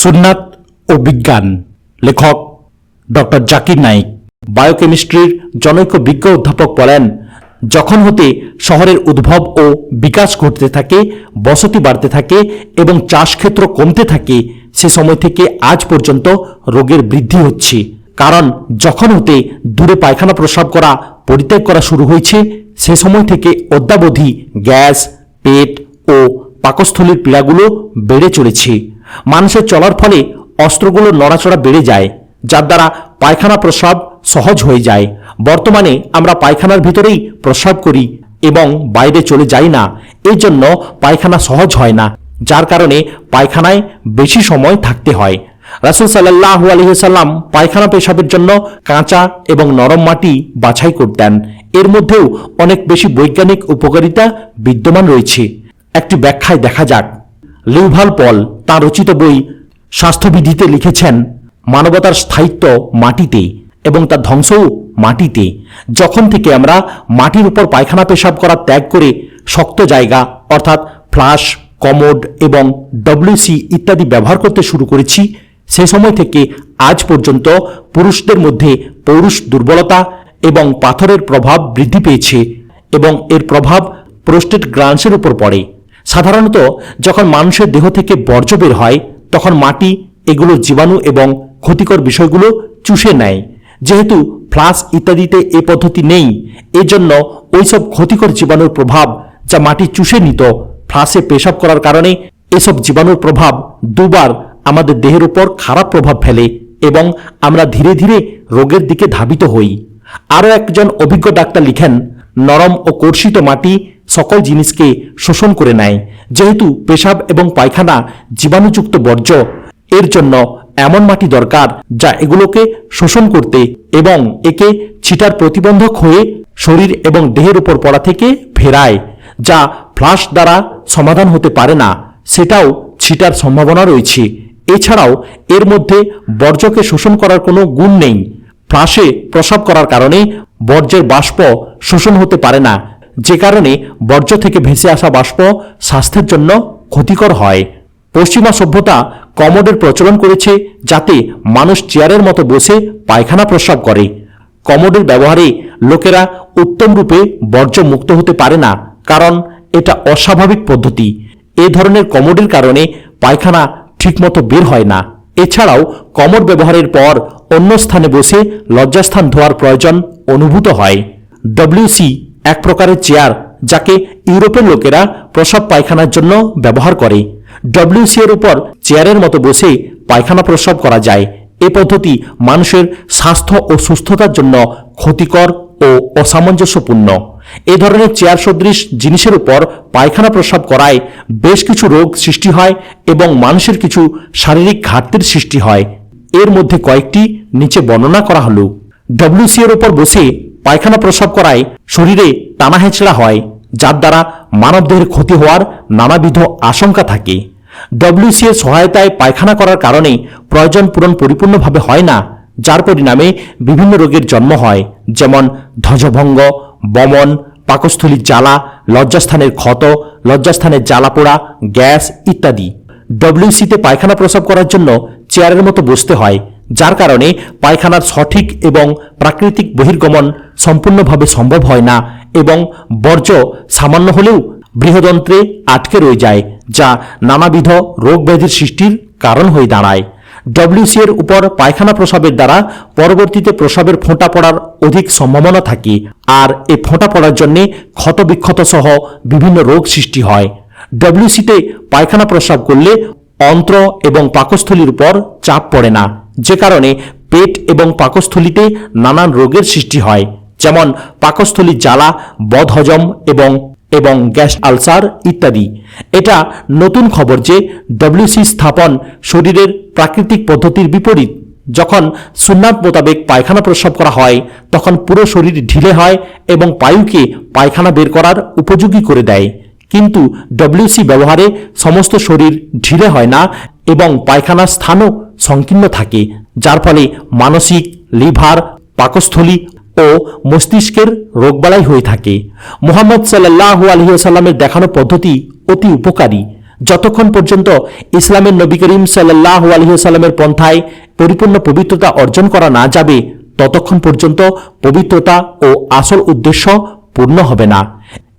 সুন্নাত ও বিজ্ঞান লেখক ডক্টর জাকির নাইক। বায়োকেমিস্ট্রির জনৈক বিজ্ঞ অধ্যাপক বলেন, যখন হতে শহরের উদ্ভব ও বিকাশ ঘটতে থাকে, বসতি বাড়তে থাকে এবং চাষক্ষেত্র কমতে থাকে, সে সময় থেকে আজ পর্যন্ত রোগের বৃদ্ধি হচ্ছে। কারণ যখন হতে দূরে পায়খানা প্রস্রাব করা, পরিত্যাগ করা শুরু হয়েছে, সে সময় থেকে অদ্যাবধি গ্যাস, পেট ও পাকস্থলীর পীড়াগুলো বেড়ে চলেছে। মানুষের চলার ফলে অস্ত্রগুলোর নড়াচড়া বেড়ে যায়, যার দ্বারা পায়খানা প্রস্রাব সহজ হয়ে যায়। বর্তমানে আমরা পায়খানার ভিতরেই প্রস্রাব করি এবং বাইরে চলে যাই না। এই জন্য পায়খানা সহজ হয় না, যার কারণে পায়খানায় বেশি সময় থাকতে হয়। রাসুল সাল্লাহ আলহিসাল্লাম পায়খানা পেশাবের জন্য কাঁচা এবং নরম মাটি বাছাই করতেন। এর মধ্যেও অনেক বেশি বৈজ্ঞানিক উপকারিতা বিদ্যমান রয়েছে। একটি ব্যাখ্যায় দেখা যাক। লিউভাল পল তাঁর রচিত বই স্বাস্থ্যবিধিতে লিখেছেন, মানবতার স্থায়িত্ব মাটিতে এবং তার ধ্বংসও মাটিতে। যখন থেকে আমরা মাটির উপর পায়খানা পেশাব করা ত্যাগ করে শক্ত জায়গা, অর্থাৎ ফ্লাশ, কমোড এবং ডব্লিউসি ইত্যাদি ব্যবহার করতে শুরু করেছি, সে সময় থেকে আজ পর্যন্ত পুরুষদের মধ্যে পৌরুষ দুর্বলতা এবং পাথরের প্রভাব বৃদ্ধি পেয়েছে এবং এর প্রভাব প্রোস্টেট গ্রান্সের উপর পড়ে। সাধারণত যখন মানুষের দেহ থেকে বর্জ্য বের হয়, তখন মাটি, এগুলো জীবাণু এবং ক্ষতিকর বিষয়গুলো চুষে নেয়। যেহেতু ফ্লাস ইত্যাদিতে এ পদ্ধতি নেই, এজন্য ওইসব ক্ষতিকর জীবাণুর প্রভাব যা মাটি চুষে নিত, ফ্লাসে পেশাব করার কারণে এসব জীবাণুর প্রভাব দুবার আমাদের দেহের উপর খারাপ প্রভাব ফেলে এবং আমরা ধীরে ধীরে রোগের দিকে ধাবিত হই। আরও একজন অভিজ্ঞ ডাক্তার লিখেন, নরম ও কর্ষিত মাটি সকল জিনিসকে শোষণ করে নেয়। যেহেতু পেশাব এবং পায়খানা জীবাণুযুক্ত বর্জ্য, এর জন্য এমন মাটি দরকার যা এগুলোকে শোষণ করতে এবং একে ছিটার প্রতিবন্ধক হয়ে শরীর এবং দেহের উপর পড়া থেকে ফেরায়, যা ফ্লাশ দ্বারা সমাধান হতে পারে না। সেটাও ছিটার সম্ভাবনা রয়েছে। এছাড়াও এর মধ্যে বর্জ্যকে শোষণ করার কোনো গুণ নেই। ফ্লাশে প্রসব করার কারণে বর্জ্যের বাষ্প শোষণ হতে পারে না যে কারণে বর্জ্য থেকে ভেসে আসা বাষ্প স্বাস্থ্যের জন্য ক্ষতিকর হয়। পশ্চিমা সভ্যতা কমোডের প্রচলন করেছে যাতে মানুষ চেয়ারের মতো বসে পায়খানা প্রস্রাব করে। কমোডের ব্যবহারে লোকেরা উত্তম রূপে বর্জ্য মুক্ত হতে পারে না, কারণ এটা অস্বাভাবিক পদ্ধতি। এ ধরনের কমোডের কারণে পায়খানা ঠিকমতো বের হয় না। এছাড়াও কমোড ব্যবহারের পর অন্য স্থানে বসে লজ্জাস্থান ধোয়ার প্রয়োজন অনুভূত হয়। ডব্লিউসি এক প্রকারের চেয়ার যাকে ইউরোপের লোকেরা প্রসব পায়খানার জন্য ব্যবহার করে। ডব্লিউসি এর উপর চেয়ারের মতো বসে পায়খানা প্রস্রাব করা যায়। এ পদ্ধতি মানুষের স্বাস্থ্য ও সুস্থতার জন্য ক্ষতিকর ও অসামঞ্জস্যপূর্ণ। এ ধরনের চেয়ার সদৃশ জিনিসের উপর পায়খানা প্রস্রাব করায় বেশ কিছু রোগ সৃষ্টি হয় এবং মানুষের কিছু শারীরিক ঘাটতির সৃষ্টি হয়। এর মধ্যে কয়েকটি নিচে বর্ণনা করা হলো। ডব্লিউসি এর উপর বসে পায়খানা প্রস্রাব করায় শরীরে টানা হেঁচড়া হয়, যার দ্বারা মানবদেহের ক্ষতি হওয়ার নানাবিধ আশঙ্কা থাকে। ডব্লিউসি এর সহায়তায় পায়খানা করার কারণে প্রয়োজন পূরণ পরিপূর্ণভাবে হয় না, যার পরিণামে বিভিন্ন রোগের জন্ম হয়, যেমন ধ্বজভঙ্গ, বমন পাকস্থলীর জ্বালা, লজ্জাস্থানের ক্ষত, লজ্জাস্থানের জ্বালা পোড়া গ্যাস ইত্যাদি। ডব্লিউসিতে পায়খানা প্রস্রাব করার জন্য চেয়ারের মতো বসতে হয়, যার কারণে পায়খানার সঠিক এবং প্রাকৃতিক বহির্গমন সম্পূর্ণভাবে সম্ভব হয় না এবং বর্জ্য সামান্য হলেও বৃহদন্ত্রে আটকে রয়ে যায়, যা নানাবিধ রোগ ব্যাধির সৃষ্টির কারণ হয়ে দাঁড়ায়। ডব্লিউসি এর উপর পায়খানা প্রসাবের দ্বারা পরবর্তীতে প্রসাবের ফোঁটা পড়ার অধিক সম্ভাবনা থাকে, আর এই ফোঁটা পড়ার জন্য ক্ষতবিক্ষত সহ বিভিন্ন রোগ সৃষ্টি হয়। ডব্লিউসিতে পায়খানা প্রসাব করলে অন্ত্র এবং পাকস্থলীর উপর চাপ পড়ে না, যে কারণে পেট এবং পাকস্থলীতে নানান রোগের সৃষ্টি হয়। যেমন পাকস্থলী জ্বালা, বদহজম এবং এবং গ্যাস আলসার ইত্যাদি। এটা নতুন খবর যে ডব্লিউসি স্থাপন শরীরের প্রাকৃতিক পদ্ধতির বিপরীত। যখন সুন্নাত মোতাবেক পায়খানা প্রস্রাব করা হয়, তখন পুরো শরীর ঢিলে হয় এবং পায়ুকে পায়খানা বের করার উপযোগী করে দেয়। কিন্তু ডব্লিউসি ব্যবহারে সমস্ত শরীর ঢিলে হয় না এবং পায়খানার স্থানও সংকীর্ণ থাকে, যার ফলে মানসিক, লিভার, পাকস্থলী ও মস্তিষ্কের রোগবালাই হয়ে থাকে। মোহাম্মদ সাল্লাহ আলহিহাল্লামের দেখানো পদ্ধতি অতি উপকারী। যতক্ষণ পর্যন্ত ইসলামের নবী করিম সাল্লাহ আলহিহাল্লামের পন্থায় পরিপূর্ণ পবিত্রতা অর্জন করা না যাবে, ততক্ষণ পর্যন্ত পবিত্রতা ও আসল উদ্দেশ্য পূর্ণ হবে না।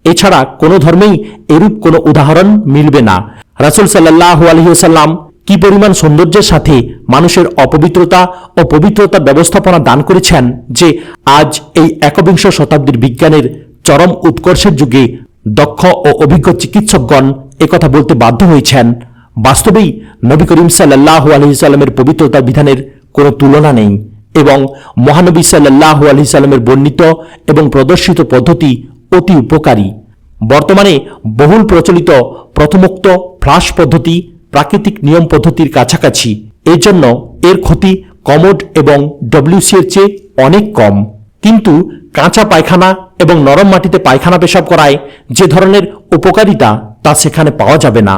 এছাড়া কোনো ধর্মেই এরূপ কোনো উদাহরণ মিলবে না। রাসুল সাল্লাহ আলহিহাল্লাম কি পরিমাণ সৌন্দর্যের সাথে মানুষের অপবিত্রতা ও পবিত্রতা ব্যবস্থাপনা দান করেছেন যে আজ এই একবিংশ শতাব্দীর বিজ্ঞানের চরম উৎকর্ষের যুগে দক্ষ ও অভিজ্ঞ চিকিৎসকগণ একথা বলতে বাধ্য হয়েছেন। বাস্তবেই নবী করিম সাল্লাহ আলহিসাল্লামের পবিত্রতার বিধানের কোনো তুলনা নেই এবং মহানবী সাল্লাহ আলহিসাল্লামের বর্ণিত এবং প্রদর্শিত পদ্ধতি অতি উপকারী। বর্তমানে বহুল প্রচলিত প্রথমোক্ত ফ্লাশ পদ্ধতি প্রাকৃতিক নিয়ম পদ্ধতির কাছাকাছি। এর জন্য এর ক্ষতি কমোড এবং ডব্লিউসি এর চেয়ে অনেক কম। কিন্তু কাঁচা পায়খানা এবং নরম মাটিতে পায়খানা পেশাব করায় যে ধরনের উপকারিতা তা সেখানে পাওয়া যাবে না।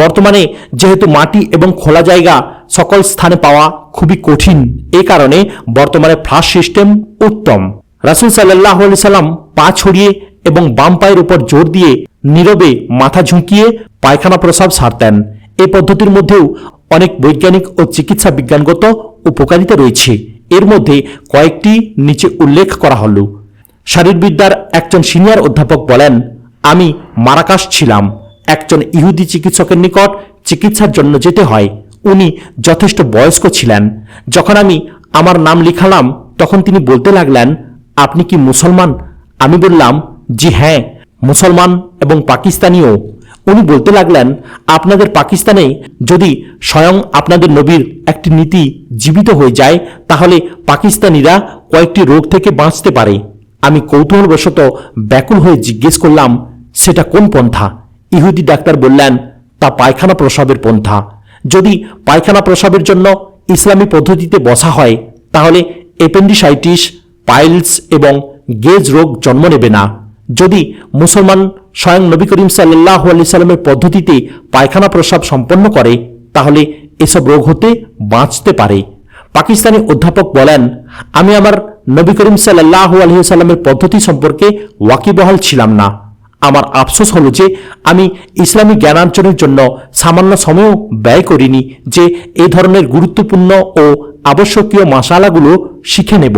বর্তমানে যেহেতু মাটি এবং খোলা জায়গা সকল স্থানে পাওয়া খুবই কঠিন, এ কারণে বর্তমানে ফ্লাশ সিস্টেম উত্তম। রাসুল সাল্লাহ সাল্লাম পা ছড়িয়ে এবং বাম পায়ের উপর জোর দিয়ে নীরবে মাথা ঝুঁকিয়ে পায়খানা প্রসাব সারতেন। এই পদ্ধতির মধ্যেও অনেক বৈজ্ঞানিক ও চিকিৎসা বিজ্ঞানগত উপকারিতা রয়েছে। এর মধ্যে কয়েকটি নিচে উল্লেখ করা হল। শারীরবিদ্যার একজন সিনিয়র অধ্যাপক বলেন, আমি মারাকাশ ছিলাম। একজন ইহুদি চিকিৎসকের নিকট চিকিৎসার জন্য যেতে হয়। উনি যথেষ্ট বয়স্ক ছিলেন। যখন আমি আমার নাম লিখালাম, তখন তিনি বলতে লাগলেন, আপনি কি মুসলমান আমি বললাম, জি হ্যাঁ মুসলমান এবং পাকিস্তানিও উনি বলতে লাগলেন, আপনাদের পাকিস্তানে যদি স্বয়ং আপনাদের নবীর একটি নীতি জীবিত হয়ে যায়, তাহলে পাকিস্তানিরা কয়েকটি রোগ থেকে বাঁচতে পারে। আমি কৌতূহলবশত ব্যাকুল হয়ে জিজ্ঞেস করলাম, সেটা কোন পন্থা? ইহুদি ডাক্তার বললেন, তা পায়খানা প্রসাবের পন্থা। যদি পায়খানা প্রসাবের জন্য ইসলামী পদ্ধতিতে বসা হয়, তাহলে এপেন্ডিসাইটিস পাইলস এবং গেজ রোগ জন্ম নেবে না। যদি মুসলমান স্বয়ং নবী করিম সাল্লাহ আলি সাল্লামের পদ্ধতিতে পায়খানা প্রসাব সম্পন্ন করে, তাহলে এসব রোগ হতে বাঁচতে পারে। পাকিস্তানি অধ্যাপক বলেন, আমি আমার নবী করিম সাল্লাহ আলহিসাল্লামের পদ্ধতি সম্পর্কে ওয়াকিবহাল ছিলাম না। আমার আফসোস হলো যে আমি ইসলামী জ্ঞানার্জনের জন্য সামান্য সময়ও ব্যয় করিনি যে এই ধরনের গুরুত্বপূর্ণ ও আবশ্যকীয় মশালাগুলো শিখে নেব।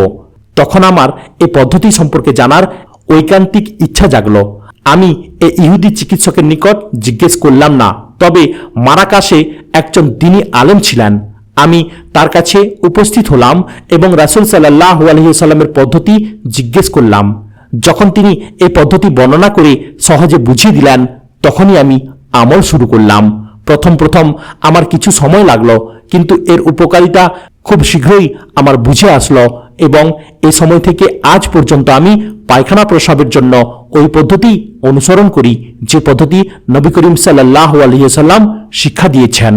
তখন আমার এ পদ্ধতি সম্পর্কে জানার ঐকান্তিক ইচ্ছা জাগল। আমি এ ইহুদি চিকিৎসকের নিকট জিজ্ঞেস করলাম না, তবে মারাকাশে একজন দিনী আলেম ছিলেন। আমি তার কাছে উপস্থিত হলাম এবং রাসুল সাল্লাহ আলহিসাল্লামের পদ্ধতি জিজ্ঞেস করলাম। যখন তিনি এই পদ্ধতি বর্ণনা করে সহজে বুঝিয়ে দিলেন, তখনই আমি আমল শুরু করলাম। প্রথম প্রথম আমার কিছু সময় লাগল, কিন্তু এর উপকারিতা খুব শীঘ্রই আমার বুঝে আসলো। এবং এ সময় থেকে আজ পর্যন্ত আমি পায়খানা প্রসাবের জন্য ওই পদ্ধতি অনুসরণ করি, যে পদ্ধতি নবী করিম সাল্লাহ আলহিসাল্লাম শিক্ষা দিয়েছেন।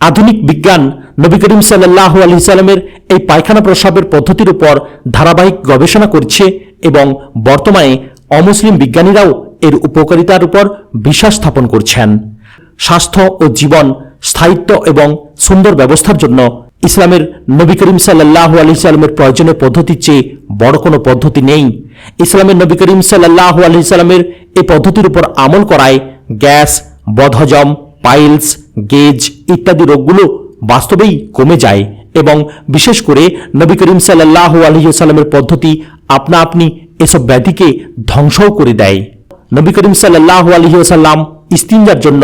আধুনিক বিজ্ঞান নবী করিম সাল্লাহ আলি সাল্লামের এই পায়খানা প্রসাবের পদ্ধতির উপর ধারাবাহিক গবেষণা করছে এবং বর্তমানে অমুসলিম বিজ্ঞানীরাও এর উপকারিতার উপর বিশ্বাস স্থাপন করছেন। স্বাস্থ্য ও জীবন, স্থায়িত্ব এবং সুন্দর ব্যবস্থার জন্য ইসলামের নবী করিম সাল্লাহ আলি সাল্লামের প্রয়োজনীয় পদ্ধতির চেয়ে বড় কোনো পদ্ধতি নেই। ইসলামের নবী করিম সাল্লাহ আলি সাল্লামের এই পদ্ধতির উপর আমল করায় গ্যাস, বদহজম, পাইলস, গেজ ইত্যাদি রোগগুলো বাস্তবেই কমে যায় এবং বিশেষ করে নবী করিম সাল্লাহ আলহিসাল্লামের পদ্ধতি আপনা আপনি এসব ব্যাধিকে ধ্বংসও করে দেয়। নবী করিম সাল্লাহ আলহিসাল্লাম ইস্তিনজার জন্য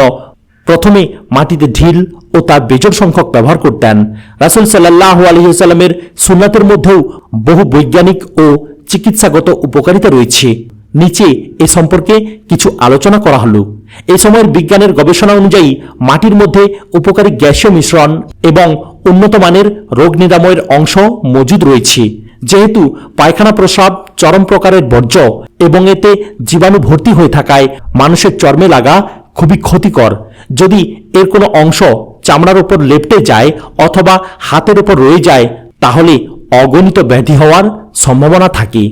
প্রথমে মাটিতে ঢিল ও তার বেজর সংখ্যক ব্যবহার করতেন। রাসুল সাল্লাহ আলহিসাল্লামের সুন্নাতের মধ্যেও বহু বৈজ্ঞানিক ও চিকিৎসাগত উপকারিতা রয়েছে। নিচে এ সম্পর্কে কিছু আলোচনা করা হলো। এ সময়ের বিজ্ঞানের গবেষণা অনুযায়ী মাটির মধ্যে উপকারী গ্যাসীয় মিশ্রণ এবং উন্নত মানের রোগ নিরাময়ের অংশ মজুদ রয়েছে। যেহেতু পায়খানা প্রসাব চরম প্রকারের বর্জ্য এবং এতে জীবাণু ভর্তি হয়ে থাকায় মানুষের চর্মে লাগা খুবই ক্ষতিকর। যদি এর কোনো অংশ চামড়ার উপর লেপটে যায় অথবা হাতের উপর রয়ে যায়, তাহলে অগণিত ব্যাধি হওয়ার সম্ভাবনা থাকে।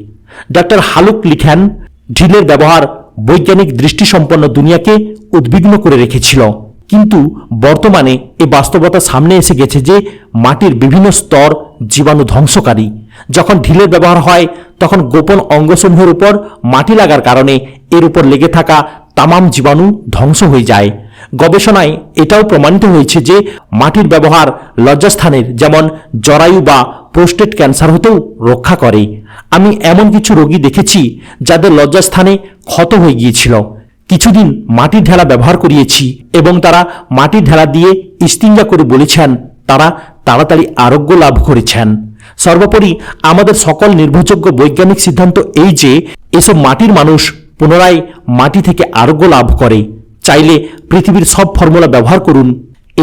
ডাক্তার হালুক লিখেন, ঢিলের ব্যবহার বৈজ্ঞানিক দৃষ্টিসম্পন্ন দুনিয়াকে উদ্বিগ্ন করে রেখেছিল। কিন্তু বর্তমানে এ বাস্তবতা সামনে এসে গেছে যে মাটির বিভিন্ন স্তর জীবাণু ধ্বংসকারী। যখন ঢিলের ব্যবহার হয়, তখন গোপন অঙ্গসমূহের উপর মাটি লাগার কারণে এর উপর লেগে থাকা তামাম জীবাণু ধ্বংস হয়ে যায়। গবেষণায় এটাও প্রমাণিত হয়েছে যে মাটির ব্যবহার লজ্জাস্থানের যেমন জরায়ু বা প্রোস্টেট ক্যান্সার হতেও রক্ষা করে। আমি এমন কিছু রোগী দেখেছি যাদের লজ্জাস্থানে ক্ষত হয়ে গিয়েছিল। কিছুদিন মাটির ঢেলা ব্যবহার করিয়েছি এবং তারা মাটির ঢেলা দিয়ে ইস্তিঞ্জা করে বলেছেন তারা তাড়াতাড়ি আরোগ্য লাভ করেছেন। সর্বোপরি আমাদের সকল নির্ভরযোগ্য বৈজ্ঞানিক সিদ্ধান্ত এই যে এসব মাটির মানুষ পুনরায় মাটি থেকে আরোগ্য লাভ করে। চাইলে পৃথিবীর সব ফর্মুলা ব্যবহার করুন।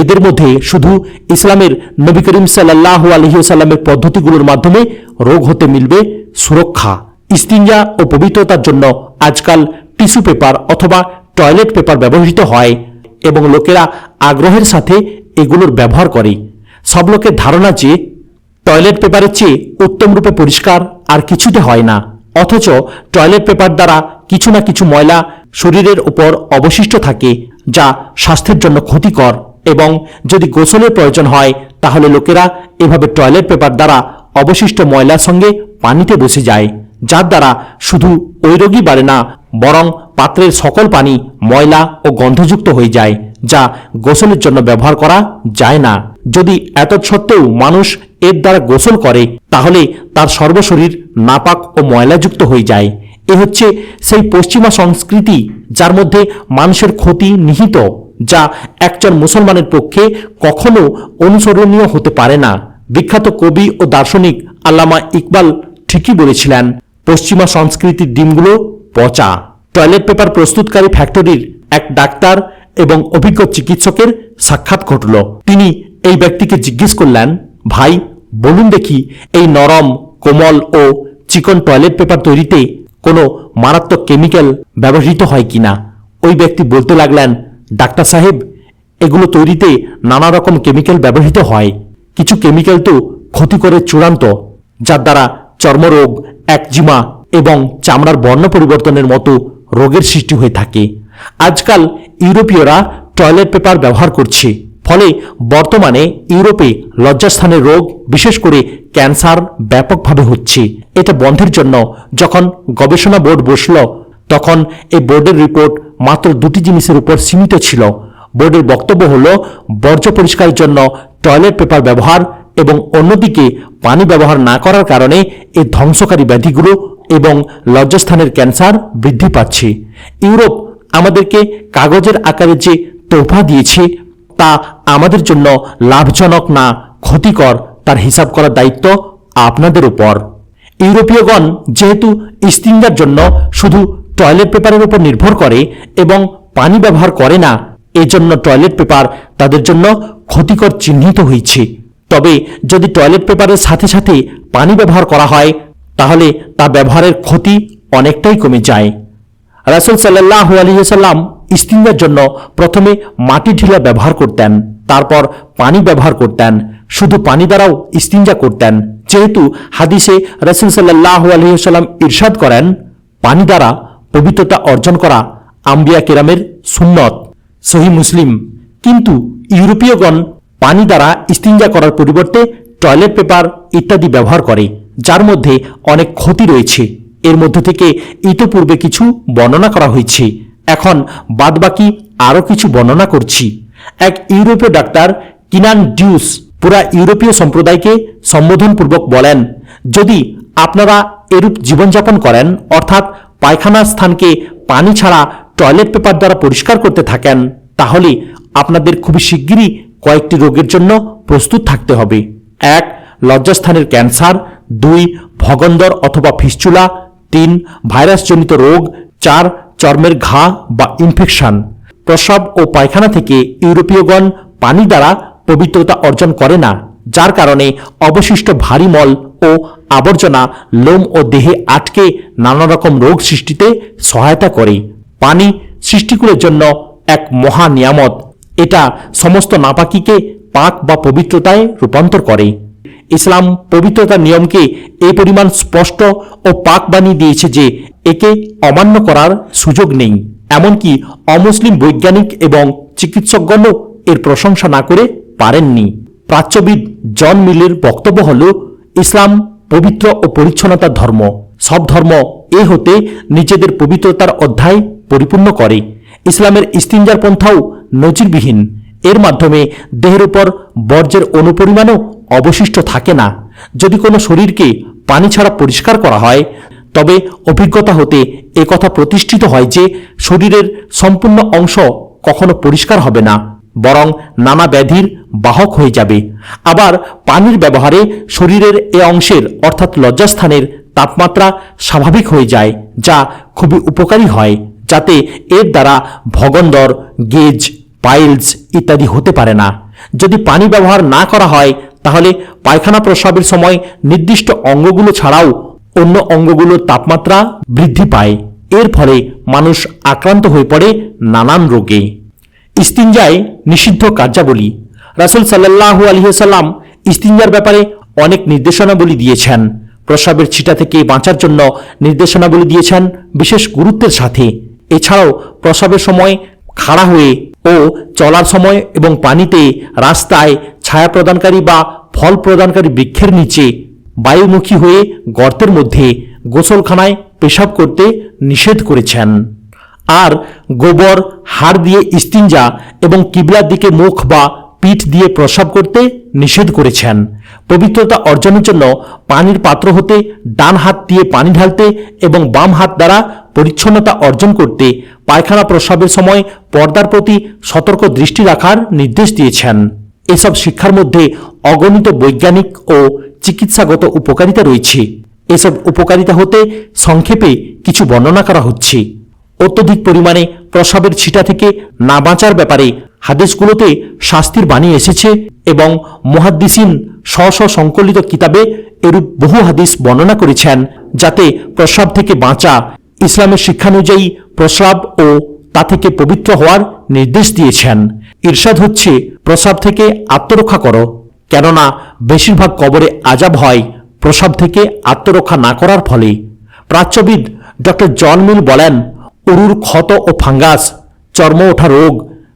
এদের মধ্যে শুধু ইসলামের নবী করিম সাল্লাহ আলহিউসাল্লামের পদ্ধতিগুলোর মাধ্যমে রোগ হতে মিলবে। সুরক্ষা ইস্তিঞ্জা ও পবিত্রতার জন্য আজকাল টিস্যু পেপার অথবা টয়লেট পেপার ব্যবহৃত হয় এবং লোকেরা আগ্রহের সাথে এগুলোর ব্যবহার করে। সব লোকের ধারণা যে টয়লেট পেপারের চেয়ে উত্তম রূপে পরিষ্কার আর কিছুতে হয় না। অথচ টয়লেট পেপার দ্বারা কিছু না কিছু ময়লা শরীরের উপর অবশিষ্ট থাকে, যা স্বাস্থ্যের জন্য ক্ষতিকর এবং যদি গোসলের প্রয়োজন হয়, তাহলে লোকেরা এভাবে টয়লেট পেপার দ্বারা অবশিষ্ট ময়লার সঙ্গে পানিতে বসে যায়, যার দ্বারা শুধু ওই রোগই বাড়ে না, বরং পাত্রের সকল পানি, ময়লা ও গন্ধযুক্ত হয়ে যায়, যা গোসলের জন্য ব্যবহার করা যায় না। যদি এত সত্ত্বেও মানুষ এর দ্বারা গোসল করে, তাহলে তার সর্বশরীর নাপাক ও ময়লাযুক্ত হয়ে যায়। এ হচ্ছে সেই পশ্চিমা সংস্কৃতি যার মধ্যে মানুষের ক্ষতি নিহিত, যা একজন মুসলমানের পক্ষে কখনো অনুসরণীয় হতে পারে না। বিখ্যাত কবি ও দার্শনিক আল্লামা ইকবাল ঠিকই বলেছিলেন, পশ্চিমা সংস্কৃতির ডিমগুলো পচা। টয়লেট পেপার প্রস্তুতকারী ফ্যাক্টরির এক ডাক্তার এবং অভিজ্ঞ চিকিৎসকের সাক্ষাৎ ঘটল। তিনি এই ব্যক্তিকে জিজ্ঞেস করলেন, ভাই, বলুন দেখি, এই নরম, কোমল ও চিকন টয়লেট পেপার তৈরিতে কোনো মারাত্মক কেমিক্যাল ব্যবহৃত হয় কিনা? ওই ব্যক্তি বলতে লাগলেন, ডাক্তার সাহেব, এগুলো তৈরিতে নানা রকম কেমিক্যাল ব্যবহৃত হয়। কিছু কেমিক্যাল তো ক্ষতি করে চূড়ান্ত, যার দ্বারা চর্মরোগ, একজিমা এবং চামড়ার বর্ণ পরিবর্তনের মতো রোগের সৃষ্টি হয়ে থাকে। আজকাল ইউরোপীয়রা টয়লেট পেপার ব্যবহার করছে। ফলে বর্তমানে ইউরোপে লজ্জাস্থানের রোগ, বিশেষ করে ক্যান্সার, ব্যাপকভাবে হচ্ছে। এটা বন্ধের জন্য যখন গবেষণা বোর্ড বসল, তখন এই বোর্ডের রিপোর্ট মাত্র দুটি জিনিসের উপর সীমিত ছিল। বোর্ডের বক্তব্য হল বর্জ্য পরিষ্কারের জন্য টয়লেট পেপার ব্যবহার এবং অন্যদিকে পানি ব্যবহার না করার কারণে এই ধ্বংসকারী ব্যাধিগুলো এবং লজ্জাস্থানের ক্যান্সার বৃদ্ধি পাচ্ছে। ইউরোপ আমাদেরকে কাগজের আকারে যে তোফা দিয়েছে, তা আমাদের জন্য লাভজনক না ক্ষতিকর তার হিসাব করার দায়িত্ব আপনাদের উপর। ইউরোপীয়গণ যেহেতু ইস্তিঙ্গার জন্য শুধু টয়লেট পেপারের উপর নির্ভর করে এবং পানি ব্যবহার করে না, এজন্য টয়লেট পেপার তাদের জন্য ক্ষতিকর চিহ্নিত হয়েছে। তবে যদি টয়লেট পেপারের সাথে সাথে পানি ব্যবহার করা হয়, তাহলে তা ব্যবহারের ক্ষতি অনেকটাই কমে যায়। রাসুল সাল্লাহ আলহিসাল্লাম ইস্তিঙ্গার জন্য প্রথমে মাটি ঢিলা ব্যবহার করতেন। তারপর পানি ব্যবহার করতেন, শুধু পানি দ্বারাও ইস্তিঞ্জা করতেন। যেহেতু হাদিসে রাসুল সাল্লাহ আলহিসাল্লাম ইরশাদ করেন, পানি দ্বারা পবিত্রতা অর্জন করা আম্বিয়া কেরামের সুন্নত, সহি মুসলিম। কিন্তু ইউরোপীয়গণ পানি দ্বারা ইস্তিঞ্জা করার পরিবর্তে টয়লেট পেপার ইত্যাদি ব্যবহার করে, যার মধ্যে অনেক ক্ষতি রয়েছে। এর মধ্য থেকে ইতোপূর্বে কিছু বর্ণনা করা হয়েছে। এখন বাদবাকি আরও কিছু বর্ণনা করছি। এক ইউরোপীয় ডাক্তার কিনান ডিউস পুরা ইউরোপীয় সম্প্রদায়কে সম্বোধনপূর্বক বলেন, যদি আপনারা এরূপ জীবনযাপন করেন, অর্থাৎ পায়খানার স্থানকে পানি ছাড়া টয়লেট পেপার দ্বারা পরিষ্কার করতে থাকেন, তাহলে আপনাদের খুবই শিগগিরই কয়েকটি রোগের জন্য প্রস্তুত থাকতে হবে। এক, লজ্জাস্থানের ক্যান্সার। দুই, ভগন্দর অথবা ফিস্চুলা তিন, ভাইরাসজনিত রোগ। চার, চর্মের ঘা বা ইনফেকশন। প্রস্রাব ও পায়খানা থেকে ইউরোপীয়গণ পানি দ্বারা পবিত্রতা অর্জন করে না, যার কারণে অবশিষ্ট ভারী মল ও আবর্জনা লোম ও দেহে আটকে নানা রকম রোগ সৃষ্টিতে সহায়তা করে। পানি সৃষ্টিকুলের জন্য এক মহা নিয়ামত। এটা সমস্ত নাপাকিকে পাক বা পবিত্রতায় রূপান্তর করে। ইসলাম পবিত্রতার নিয়মকে এই পরিমাণ স্পষ্ট ও পাক বানিয়ে দিয়েছে যে একে অমান্য করার সুযোগ নেই। এমনকি অমুসলিম বৈজ্ঞানিক এবং চিকিৎসকগণও এর প্রশংসা না করে পারেননি। প্রাচ্যবিদ জন মিলের বক্তব্য হল, ইসলাম পবিত্র ও পরিচ্ছন্নতার ধর্ম। সব ধর্ম এ হতে নিজেদের পবিত্রতার অধ্যায় পরিপূর্ণ করে। ইসলামের ইস্তিঞ্জার পন্থাও নজিরবিহীন। এর মাধ্যমে দেহের উপর বর্জ্যের অনুপরিমাণও অবশিষ্ট থাকে না। যদি কোনো শরীরকে পানি ছাড়া পরিষ্কার করা হয় তবে অভিজ্ঞতা হতে কথা প্রতিষ্ঠিত হয় যে শরীরের সম্পূর্ণ অংশ কখনো পরিষ্কার হবে না, বরং নানা ব্যাধির বাহক হয়ে যাবে। আবার পানির ব্যবহারে শরীরের এ অংশের অর্থাৎ লজ্জাস্থানের তাপমাত্রা স্বাভাবিক হয়ে যায়, যা খুবই উপকারী হয়, যাতে এর দ্বারা ভগন্দর, গেজ, পাইলস ইত্যাদি হতে পারে না। যদি পানি ব্যবহার না করা হয়, তাহলে পায়খানা প্রস্রাবের সময় নির্দিষ্ট অঙ্গগুলো ছাড়াও অন্য অঙ্গগুলোর তাপমাত্রা বৃদ্ধি পায়। এর ফলে মানুষ আক্রান্ত হয়ে পড়ে নানান রোগে। ইস্তিনজায় নিষিদ্ধ কার্যাবলী। রাসুল সাল্লাহু আলহিহাল্লাম ইস্তিনজার ব্যাপারে অনেক নির্দেশনাবলী দিয়েছেন। প্রস্রাবের ছিটা থেকে বাঁচার জন্য নির্দেশনাবলী দিয়েছেন বিশেষ গুরুত্বের সাথে। এছাড়াও প্রস্রাবের সময় খাড়া হয়ে ও চলার সময় এবং পানিতে রাস্তায় ছায়া প্রদানকারী বা ফল প্রদানকারী বৃক্ষের নিচে বায়ুমুখী হয়ে গর্তের মধ্যে গোসলখানায় পেশাব করতে নিষেধ করেছেন। আর গোবর, হাড় দিয়ে ইস্তিনজা এবং কিবলার দিকে মুখ বা পিঠ দিয়ে প্রসাব করতে নিষেধ করেছেন। পবিত্রতা অর্জনের জন্য পানির পাত্র হতে ডান হাত দিয়ে পানি ঢালতে এবং বাম হাত দ্বারা পরিচ্ছন্নতা অর্জন করতে পায়খানা প্রস্রাবের সময় পর্দার প্রতি সতর্ক দৃষ্টি রাখার নির্দেশ দিয়েছেন। এসব শিক্ষার মধ্যে অগণিত বৈজ্ঞানিক ও চিকিৎসাগত উপকারিতা রয়েছে। এসব উপকারিতা হতে সংক্ষেপে কিছু বর্ণনা করা হচ্ছে। অত্যধিক পরিমাণে প্রসাবের ছিটা থেকে না বাঁচার ব্যাপারে হাদিসগুলোতে শাস্তির বাণী এসেছে এবং মহাদ্দিসিন স্ব সংকলিত কিতাবে এরূপ বহু হাদিস বর্ণনা করেছেন যাতে প্রস্রাব থেকে বাঁচা, ইসলামের শিক্ষানুযায়ী প্রস্রাব ও তা থেকে পবিত্র হওয়ার নির্দেশ দিয়েছেন। ঈর্ষাদ হচ্ছে প্রস্রাব থেকে আত্মরক্ষা করো। কেননা বেশিরভাগ কবরে আজাব হয় প্রস্রাব থেকে আত্মরক্ষা না করার ফলে। প্রাচ্যবিদ ডক্টর জন মিল বলেন, উরুর ক্ষত ও ফাঙ্গাস, চর্ম ওঠা রোগ,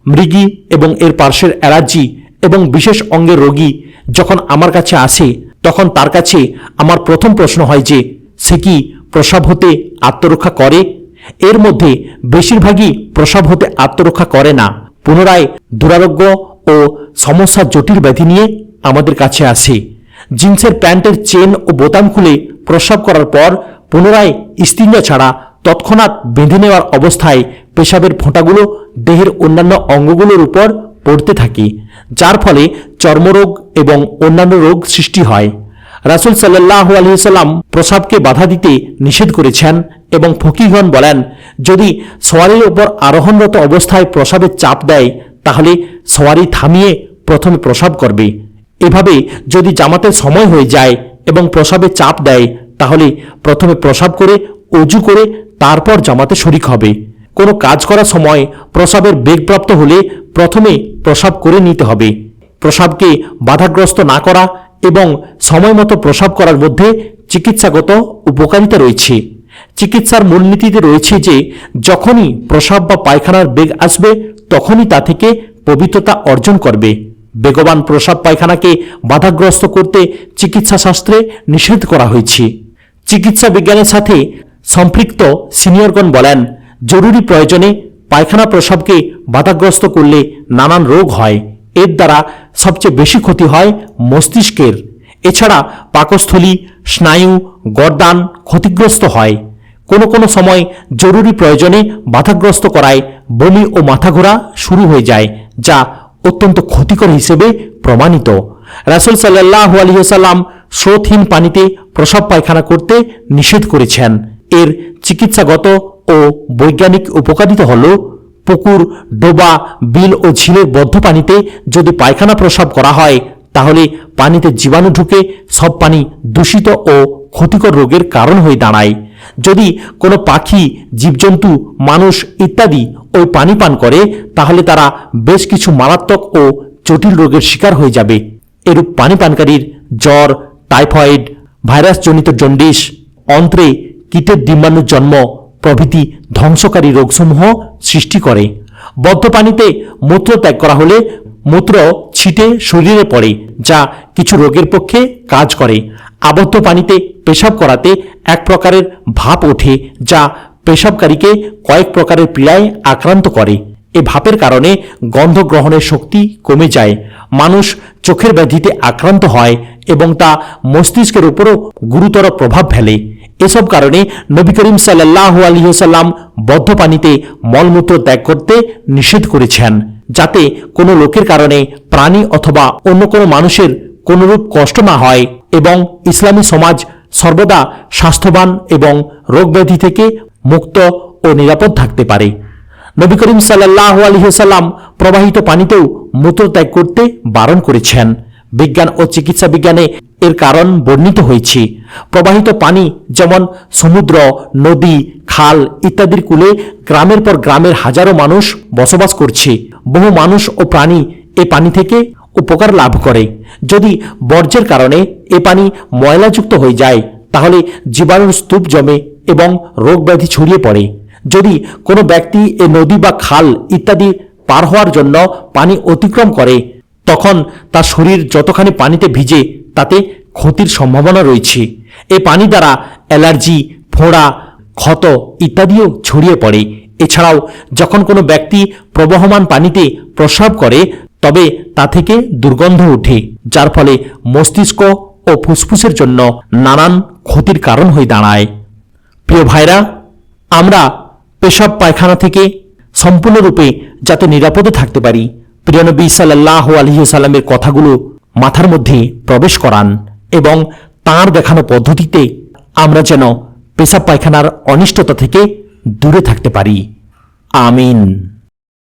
মৃগী এবং এর পার্শ্বের অ্যালার্জি এবং বিশেষ অঙ্গের রোগী যখন আমার কাছে আসে, তখন তার কাছে আমার প্রথম প্রশ্ন হয় যে, সে কি প্রসাব হতে আত্মরক্ষা করে? এর মধ্যে বেশিরভাগই প্রসাব হতে আত্মরক্ষা করে না। পুনরায় দুরারোগ্য ও সমস্যার জটিল ব্যাধি নিয়ে আমাদের কাছে আসে জিন্সের প্যান্টের চেন ও বোতাম খুলে প্রস্রাব করার পর পুনরায় ইস্তিঞ্জা ছাড়া তৎক্ষণাৎ বেঁধে নেওয়ার অবস্থায় পেশাবের ফোঁটাগুলো, দেহের অন্যান্য অঙ্গগুলোর উপর পড়তে থাকে, যার ফলে চর্মরোগ এবং অন্যান্য রোগ সৃষ্টি হয়। রাসুল সাল্লাহ আলহিসাল্লাম প্রসাবকে বাধা দিতে নিষেধ করেছেন এবং ফকিগণ বলেন, যদি সোয়ারির ওপর আরোহণরত অবস্থায় প্রসাবের চাপ দেয়, তাহলে সোয়ারি থামিয়ে প্রথমে প্রসাব করবে। এভাবে যদি জামাতের সময় হয়ে যায় এবং প্রসাবে চাপ দেয়, তাহলে প্রথমে প্রসাব করে, অজু করে, তারপর জামাতে শরিক হবে। কোনো কাজ করার সময় প্রসাবের বেগপ্রাপ্ত হলে প্রথমে প্রসাব করে নিতে হবে। প্রসাবকে বাধাগ্রস্ত না করা এবং সময় মতো প্রসাব করার মধ্যে চিকিৎসাগত উপকারিতা রয়েছে। চিকিৎসার মূলনীতিতে রয়েছে যে, যখনই প্রসাব বা পায়খানার বেগ আসবে, তখনই তা থেকে পবিত্রতা অর্জন করবে। বেগবান প্রসাব পায়খানাকে বাধাগ্রস্ত করতে চিকিৎসা শাস্ত্রে নিষেধ করা হয়েছে। চিকিৎসা বিজ্ঞানের সাথে সম্পৃক্ত সিনিয়রগণ বলেন, জরুরি প্রয়োজনে পায়খানা প্রসাবকে বাধাগ্রস্ত করলে নানান রোগ হয়। এর দ্বারা সবচেয়ে বেশি ক্ষতি হয় মস্তিষ্কের। এছাড়া পাকস্থলী, স্নায়ু, গরদান ক্ষতিগ্রস্ত হয়। কোনো কোনো সময় জরুরি প্রয়োজনে বাধাগ্রস্ত করায় বমি ও মাথা ঘোরা শুরু হয়ে যায়, যা অত্যন্ত ক্ষতিকর হিসেবে প্রমাণিত। রাসুল সাল্লাহ আলহিসাল্লাম স্রোতহীন পানিতে প্রসব পায়খানা করতে নিষেধ করেছেন। এর চিকিৎসাগত ও বৈজ্ঞানিক উপকারিতা হল পুকুর, ডোবা, বিল ও ঝিলের বদ্ধ পানিতে যদি পায়খানা প্রসাব করা হয়, তাহলে পানিতে জীবাণু ঢুকে সব পানি দূষিত ও ক্ষতিকর রোগের কারণ হয়ে দাঁড়ায়। যদি কোনো পাখি, জীবজন্তু, মানুষ ইত্যাদি ওই পানি পান করে, তাহলে তারা বেশ কিছু মারাত্মক ও জটিল রোগের শিকার হয়ে যাবে। এরূপ পানি পানকারীর জ্বর, টাইফয়েড, ভাইরাসজনিত জন্ডিস অন্ত্রে কীটের ডিম্বাণুর জন্ম প্রভৃতি ধ্বংসকারী রোগসমূহ সৃষ্টি করে। বদ্ধ পানিতে মূত্র ত্যাগ করা হলে মূত্র ছিটে শরীরে পড়ে, যা কিছু রোগের পক্ষে কাজ করে। আবদ্ধ পানিতে পেশাব করাতে এক প্রকারের ভাপ ওঠে, যা পেশাবকারীকে কয়েক প্রকারের পীড়ায় আক্রান্ত করে। এ ভাপের কারণে গন্ধ গ্রহণের শক্তি কমে যায়, মানুষ চোখের ব্যাধিতে আক্রান্ত হয় এবং তা মস্তিষ্কের উপরও গুরুতর প্রভাব ফেলে। এসব কারণে নবী করিম সাল্লাহ আলহিহসাল্লাম বদ্ধ পানিতে মলমূত্র ত্যাগ করতে নিষেধ করেছেন, যাতে কোনো লোকের কারণে প্রাণী অথবা অন্য কোনো মানুষের কোনরূপ কষ্ট না হয় এবং ইসলামী সমাজ সর্বদা স্বাস্থ্যবান এবং রোগব্যাধি থেকে মুক্ত ও নিরাপদ থাকতে পারে। নবী করিম সাল্লাহ আলহিহসাল্লাম প্রবাহিত পানিতেও মূত্র ত্যাগ করতে বারণ করেছেন। বিজ্ঞান ও চিকিৎসা বিজ্ঞানে এর কারণ বর্ণিত হয়েছে। প্রবাহিত পানি যেমন সমুদ্র, নদী, খাল ইত্যাদির কূলে গ্রামের পর গ্রামের হাজারো মানুষ বসবাস করছে। বহু মানুষ ও প্রাণী এ পানি থেকে উপকার লাভ করে। যদি বর্জ্যের কারণে এ পানি ময়লাযুক্ত হয়ে যায়, তাহলে জীবাণুর স্তূপ জমে এবং রোগ ব্যাধি ছড়িয়ে পড়ে। যদি কোনো ব্যক্তি এ নদী বা খাল ইত্যাদি পার হওয়ার জন্য পানি অতিক্রম করে, তখন তার শরীর যতখানি পানিতে ভিজে, তাতে ক্ষতির সম্ভাবনা রয়েছে। এই পানি দ্বারা অ্যালার্জি, ফোঁড়া, ক্ষত ইত্যাদিও ছড়িয়ে পড়ে। এছাড়াও যখন কোনো ব্যক্তি প্রবহমান পানিতে প্রস্রাব করে তবে তা থেকে দুর্গন্ধ ওঠে যার ফলে মস্তিষ্ক ও ফুসফুসের জন্য নানান ক্ষতির কারণ হয়ে দাঁড়ায়। প্রিয় ভাইরা, আমরা পেশাব পায়খানা থেকে সম্পূর্ণরূপে যাতে নিরাপদে থাকতে পারি, প্রিয়নবী সাল্লাহ আলহিসাল্লামের কথাগুলো মাথার মধ্যে প্রবেশ করান এবং তাঁর দেখানো পদ্ধতিতে আমরা যেন পেশাব পায়খানার অনিষ্টতা থেকে দূরে থাকতে পারি। আমিন।